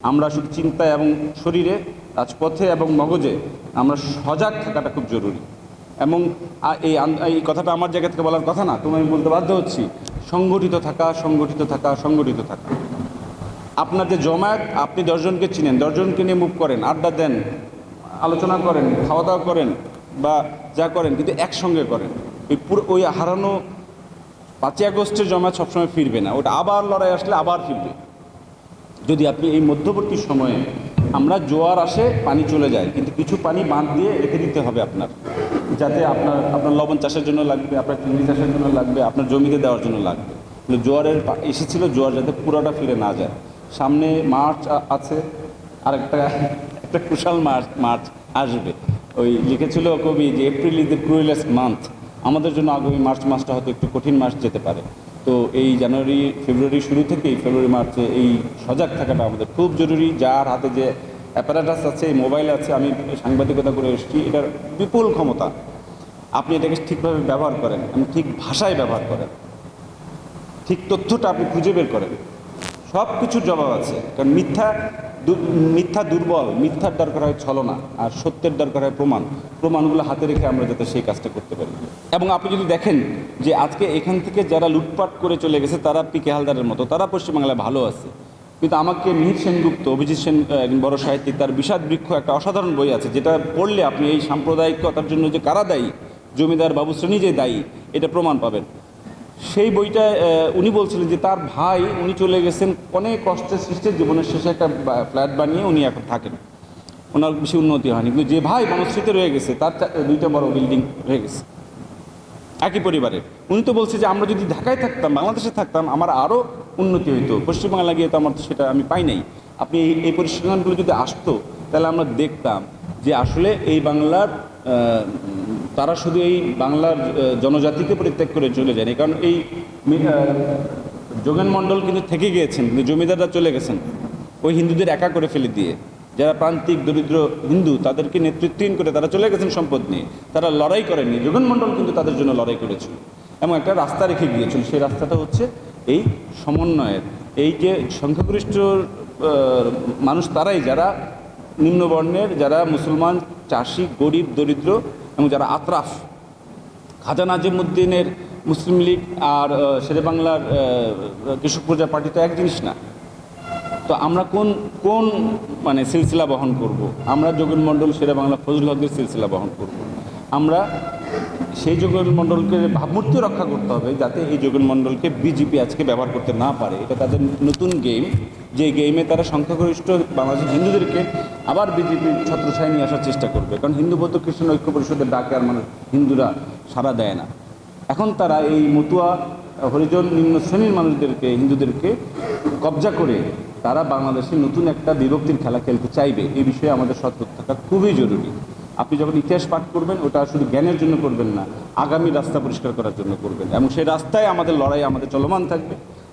আমরা শুধু চিন্তায় এবং শরীরে, রাজপথে এবং মগজে আমরা সজাগ থাকাটা খুব জরুরি। এবং এই এই কথাটা আমার জায়গা থেকে বলার কথা না তুমি আমি বলতে বাধ্য হচ্ছি। সংগঠিত থাকা সংগঠিত থাকা সংগঠিত থাকা। আপনার যে জমায়েত, আপনি দশজনকে চিনেন দশজনকে নিয়ে মুভ করেন, আড্ডা দেন, আলোচনা করেন, খাওয়া দাওয়া করেন বা যা করেন, কিন্তু একসঙ্গে করেন। ওই পুরো, ওই হারানো পাঁচই আগস্টের জমায়েত সবসময় ফিরবে না। ওটা আবার লড়াই আসলে আবার ফিরবে। যদি আপনি এই মধ্যবর্তী সময়ে আমরা জোয়ার আসে, পানি চলে যায়, কিন্তু কিছু পানি বাঁধ দিয়ে রেখে দিতে হবে আপনার, যাতে আপনার আপনার লবণ চাষের জন্য লাগবে, আপনার চিংড়ি চাষের জন্য লাগবে, আপনার জমিতে দেওয়ার জন্য লাগবে। জোয়ারের এসেছিল জোয়ার যাতে পুরোটা ফিরে না যায়। সামনে মার্চ আছে আর একটা একটা কুশাল মার্চ মার্চ আসবে। ওই লিখেছিল কবি যে, April is the cruellest month. আমাদের জন্য আগামী মার্চ মাসটা হয়তো একটু কঠিন মাস যেতে পারে। তো এই জানুয়ারি, ফেব্রুয়ারি শুরু থেকেই, ফেব্রুয়ারি, মার্চে এই সজাগ থাকাটা আমাদের খুব জরুরি। যার হাতে যে অ্যাপারাটাস আছে মোবাইল আছে, আমি সাংবাদিকতা করে এসেছি, এটার বিপুল ক্ষমতা। আপনি এটাকে ঠিকভাবে ব্যবহার করেন, এবং ঠিক ভাষায় ব্যবহার করেন। ঠিক তথ্যটা আপনি খুঁজে বের করেন। সব কিছুর জবাব আছে, কারণ মিথ্যা মিথ্যা দুর্বল, মিথ্যার দরকার হয় ছলনা আর সত্যের দরকার হয় প্রমাণ। প্রমাণগুলো হাতে রেখে আমরা যাতে সেই কাজটা করতে পারি। এবং আপনি যদি দেখেন যে আজকে এখান থেকে যারা লুটপাট করে চলে গেছে, তারা পিকে হালদারের মতো, তারা পশ্চিমবাংলায় ভালো আছে। কিন্তু আমাকে মিহির সেনগুপ্ত, অভিজিৎ সেন একজন বড় সাহিত্যিক, তার বিষাদ বৃক্ষ একটা অসাধারণ বই আছে, যেটা পড়লে আপনি এই সাম্প্রদায়িকতার জন্য যে কারা দায়ী, জমিদার বাবুশ্রেণী যে দায়ী, এটা প্রমাণ পাবেন। সেই বইটা উনি বলছিলেন যে তার ভাই, উনি চলে গেছেন অনেক কষ্টের সৃষ্টির জীবনের শেষে একটা ফ্ল্যাট বানিয়ে উনি এখন থাকেন। ওনার বেশি উন্নতি হয়নি, কিন্তু যে ভাই বনশ্রীতে রয়ে গেছে, তার দুইটা বড় বিল্ডিং রয়ে গেছে। একই পরিবারের। উনি তো বলছে যে আমরা যদি ঢাকায় থাকতাম, বাংলাদেশে থাকতাম, আমার আরও উন্নতি হইতো। পশ্চিমবাংলা গিয়ে তো আমার তো সেটা আমি পাই নাই। আপনি এই এই পরিসংখ্যানগুলো যদি আসতো, তাহলে আমরা দেখতাম যে আসলে এই বাংলার তারা শুধু এই বাংলার জনজাতিকে পরিত্যাগ করে চলে যায়নি কারণ এই যোগেন মণ্ডল কিন্তু থেকে গিয়েছেন, কিন্তু জমিদাররা চলে গেছেন ওই হিন্দুদের একা করে ফেলে দিয়ে। যারা প্রান্তিক, দরিদ্র হিন্দু, তাদেরকে নেতৃত্বহীন করে তারা চলে গেছেন সম্পদ নিয়ে। তারা লড়াই করেননি। যোগন মণ্ডল কিন্তু তাদের জন্য লড়াই করেছিল এবং একটা রাস্তা রেখে গিয়েছিল। সেই রাস্তাটা হচ্ছে এই সমন্বয়ের, এই যে সংখ্যাগরিষ্ঠ মানুষ তারাই, যারা নিম্নবর্ণের, যারা মুসলমান, চাষি, গরিব, দরিদ্র এবং যারা আতরাফ খাজা নাজিমুদ্দিনের মুসলিম লীগ আর শেরে বাংলার আহ, কৃষক প্রজা পার্টি তো এক জিনিস না তো আমরা কোন কোন মানে সিলসিলা বহন করব। আমরা যোগেন মণ্ডল শেরে বাংলা ফজল হকদের সিলসিলা বহন করব। আমরা সেই যোগেন মণ্ডলকে ভাবমূর্তি রক্ষা করতে হবে যাতে এই যোগেন মণ্ডলকে বিজেপি আজকে ব্যবহার করতে না পারে। এটা তাদের নতুন গেম যে গেমে তারা সংখ্যাগরিষ্ঠ বাংলাদেশের হিন্দুদেরকে আবার বিজেপির ছত্রছায় নিয়ে আসার চেষ্টা করবে। কারণ হিন্দু বৌদ্ধ খ্রিস্টান ঐক্য পরিষদের ডাকে আর মানুষ হিন্দুরা সাড়া দেয় না। এখন তারা এই মতুয়া হরিজন নিম্ন শ্রেণির মানুষদেরকে, হিন্দুদেরকে কবজা করে তারা বাংলাদেশে নতুন একটা বিভক্তির খেলা খেলতে চাইবে। এই বিষয়ে আমাদের সতর্ক থাকা খুবই জরুরি। আপনি যখন ইতিহাস পাঠ করবেন, ওটা শুধু জ্ঞানের জন্য করবেন না, আগামী রাস্তা পরিষ্কার করার জন্য করবেন। এবং সেই রাস্তায় আমাদের লড়াই আমাদের চলমান থাকবে।